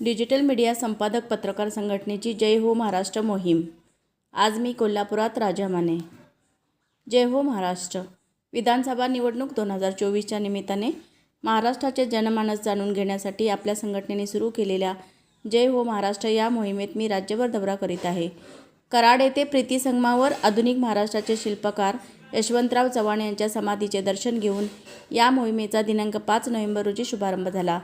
Digital media संपादक पत्रकार संघटनेची जय हो महाराष्ट्र मोहीम. आज मी कोल्हापुरात राजा माने जय हो महाराष्ट्र. विधानसभा निवडणूक दोन हजार चोवीसच्या निमित्ताने महाराष्ट्राचे जनमानस जाणून घेण्यासाठी आपल्या संघटनेने सुरू केलेल्या जय हो महाराष्ट्र या मोहिमेत मी राज्यभर दौरा करीत आहे. कराड येथे प्रीती संगमावर आधुनिक महाराष्ट्राचे शिल्पकार यशवंतराव चव्हाण यांच्या समाधीचे दर्शन घेऊन या मोहिमेचा दिनांक पाच नोव्हेंबर रोजी शुभारंभ झाला.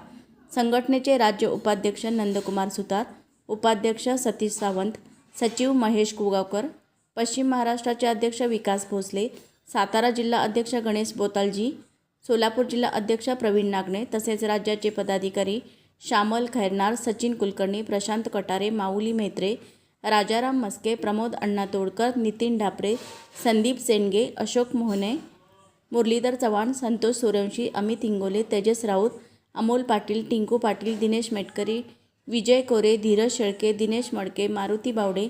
संघटनेचे राज्य उपाध्यक्ष नंदकुमार सुतार उपाध्यक्ष सतीश सावंत सचिव महेश कुगावकर पश्चिम महाराष्ट्राचे अध्यक्ष विकास भोसले सातारा जिल्हा अध्यक्ष गणेश बोतालजी सोलापूर जिल्हा अध्यक्ष प्रवीण नागणे तसेच राज्याचे पदाधिकारी श्यामल खैरनार सचिन कुलकर्णी प्रशांत कटारे माऊली मेत्रे राजाराम मस्के प्रमोद अण्णा तोडकर नितीन ढापरे संदीप सेनगे अशोक मोहने मुरलीधर चव्हाण संतोष सूर्यवंशी अमित हिंगोले तेजस राऊत अमोल पाटील टिंकू पाटील दिनेश मेटकरी विजय कोरे धीरज शेळके दिनेश मडके मारुती बावडे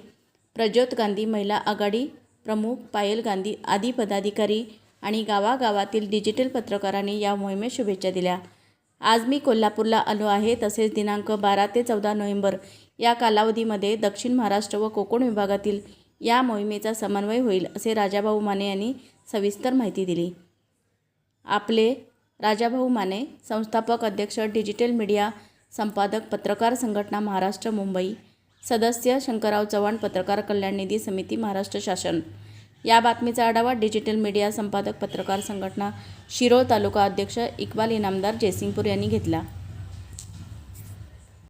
प्रज्योत गांधी महिला आघाडी प्रमुख पायल गांधी आदी पदाधिकारी आणि गावागावातील डिजिटल पत्रकारांनी या मोहिमेत शुभेच्छा दिल्या. आज मी कोल्हापूरला आलो आहे. तसेच दिनांक बारा ते चौदा नोव्हेंबर या कालावधीमध्ये दक्षिण महाराष्ट्र व कोकण विभागातील या मोहिमेचा समन्वय होईल असे राजाभाऊ माने यांनी सविस्तर माहिती दिली. आपले राजाभाऊ माने संस्थापक अध्यक्ष डिजिटल मीडिया संपादक पत्रकार संघटना महाराष्ट्र मुंबई सदस्य शंकरराव चव्हाण पत्रकार कल्याण निधी समिती महाराष्ट्र शासन. या बातमीचा आढावा डिजिटल मीडिया संपादक पत्रकार संघटना शिरोळ तालुका अध्यक्ष इक्बाल इनामदार जयसिंगपूर यांनी घेतला.